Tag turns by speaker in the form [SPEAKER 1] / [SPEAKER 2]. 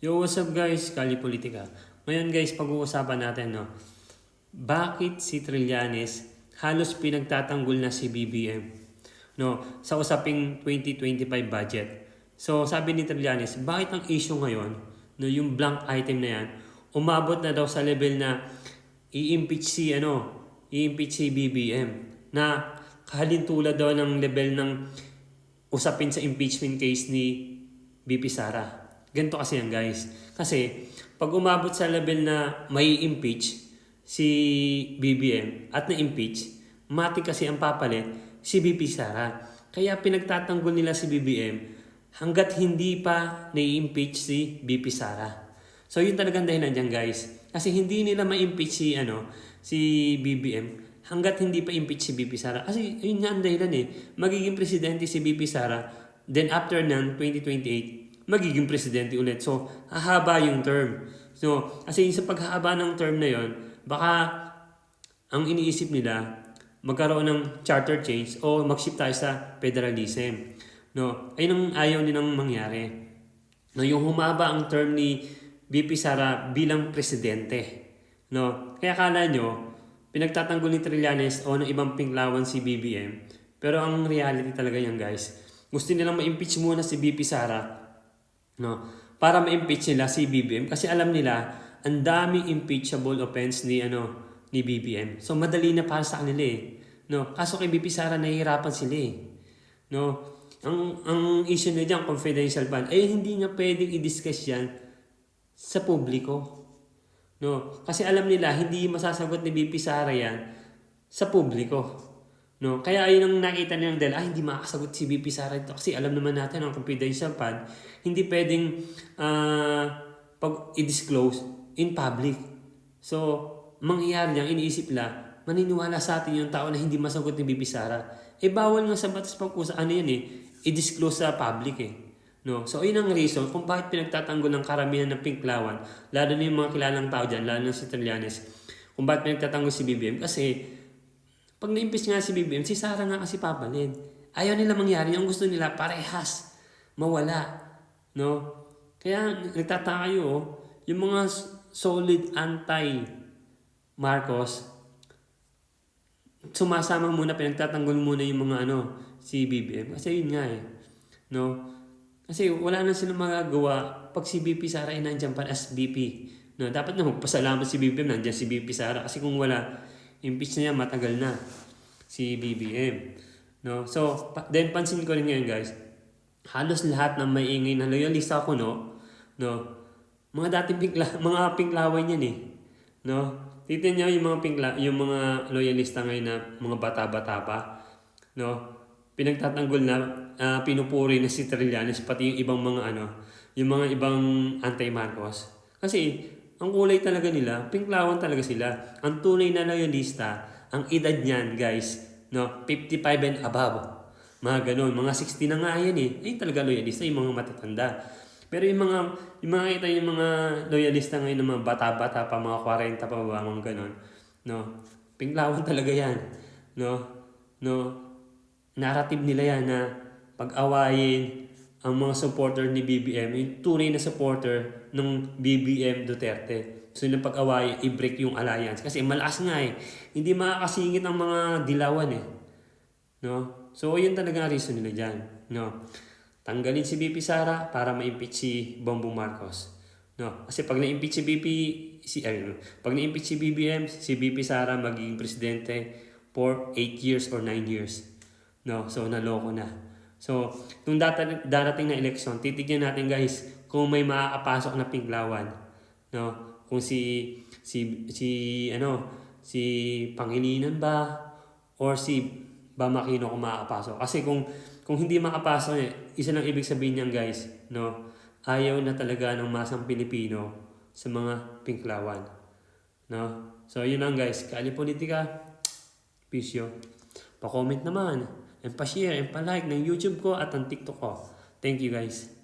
[SPEAKER 1] Yo, what's up guys? Kali Politika. Ngayon guys, pag-uusapan natin, no? Bakit si Trillanes halos pinagtatanggol na si BBM? No, sa usaping 2025 budget. So, sabi ni Trillanes, bakit ang issue ngayon, no, yung blank item na yan, umabot na daw sa level na i-impeach si, ano, i-impeach si BBM. Na kahalintulad daw ng level ng usapin sa impeachment case ni BP Sara. Ganito kasi yan guys. Kasi pag umabot sa level na may impeach si BBM at na-impeach, mati kasi ang papalit si BP Sara. Kaya pinagtatanggol nila si BBM hanggat hindi pa na-impeach si BP Sara. So yun talagang dahilan dyan guys. Kasi hindi nila ma-impeach si, ano, si BBM hanggat hindi pa impeach si BP Sara. Kasi yun nga ang dahilan eh. Magiging presidente si BP Sara, then after nan, 2028, magiging presidente ulit. So, hahaba yung term. So, kasi sa paghahaba ng term na yon, baka ang iniisip nila, magkaroon ng charter change o mag-shift tayo sa federalism. No, ayun ang ayaw nilang mangyari. No, yung humaba ang term ni BP Sara bilang presidente. No, kaya kala nyo, pinagtatanggol ni Trillanes o ng ibang pinglawan si BBM. Pero ang reality talaga yan guys. Gusto nilang ma-impeach muna si BP Sara no? Para ma-impeach nila si BBM kasi alam nila ang daming impeachable offense ni ano ni BBM. So madali na para sa kanila eh. No, kaso kay BP Sara nahihirapan sila eh. No, ang ang issue na diyan confidential fund ay hindi niya pwedeng i-discuss yan sa publiko. No, kasi alam nila hindi masasagot ni BP Sara yan sa publiko. No, kaya ayun ang nakita nilang dahil ah hindi makakasagot si BP Sara ito kasi alam naman natin ang confidential fund hindi pwedeng ah, pag i-disclose in public. So, mangyayari niyan, iniisip nila, maniniwala sa atin yung tao na hindi masagot ni BP Sara. Eh, bawal nga sa batas pag-usa, ano yan eh, i-disclose sa public eh. No? So, ayun ang reason kung bakit pinagtatanggol ng karamihan ng pinklawan, lalo na yung mga kilalang tao dyan, lalo na si Trillanes, kung bakit pinagtatanggol si BBM. Kasi, pag na-impeach nga si BBM, si Sara nga kasi papalid. Ayaw nila mangyari. Ang gusto nila, parehas. Mawala. No? Kaya nagtataka yung mga solid anti-Marcos, sumasama muna, pinagtatanggol muna yung mga ano, si BBM. Kasi yun nga eh. No? Kasi wala na silang magagawa pag si BP Sara ay nandiyan pa as BP. No, dapat na magpasalamat si BBM, nandiyan si BP Sara. Kasi kung wala, impeach na yan, matagal na si BBM. No? So, pa- then pansin ko rin ngayon guys, halos lahat ng maingay na loyalista ko, no? No? Mga dating pingla, mga pinglawan yan eh. No? Titin niyo yung mga pingla, yung mga loyalista ngayon na mga bata-bata pa. No? Pinagtatanggol na, ah, pinupuri na si Trillanes, pati yung ibang mga ano, yung mga ibang anti-Marcos. Kasi, ang kulay talaga nila, pinklawan talaga sila. Ang tunay na loyalista, ang edad niyan, guys, no, 55 and above. Mga ganun, mga 60 na nga yan eh. Ay talaga loyalista, yung mga matatanda. Pero yung mga, yung mga kita yung mga loyalista ngayon ng mga bata-bata pa, mga 40 pa ba, mga ganun. No? Pinglawan talaga yan. No? No? Narrative nila yan na pag-awayin ang mga supporter ni BBM, yung tunay na supporter ng BBM Duterte. So yung pag-awayin, i-break yung alliance. Kasi malakas nga eh. Hindi makakasingit ang mga dilawan eh. No? So, yun talaga reason nila dyan. No? Tanggalin si BP Sara para ma-impeach si Bongbong Marcos. No? Kasi pag na-impeach si BP, si, ay, pag na-impeach si BBM, si BP Sara magiging presidente for 8 years or 9 years. No? So, naloko na. So, nung darating na election, titignan natin guys kung may makakapasok na pinglawan. No? Kung si, si, si, ano, si Pangilinan ba or si Bamakino kung makakapasok. Kasi kung kung hindi makapasok eh, isa lang ibig sabihin niyan guys, no? Ayaw na talaga ng masang Pilipino sa mga pinklawan. No? So, yun lang guys. Kali politika. Peace. Pa-comment naman. And pa-share and pa-like ng YouTube ko at ang TikTok ko. Thank you guys.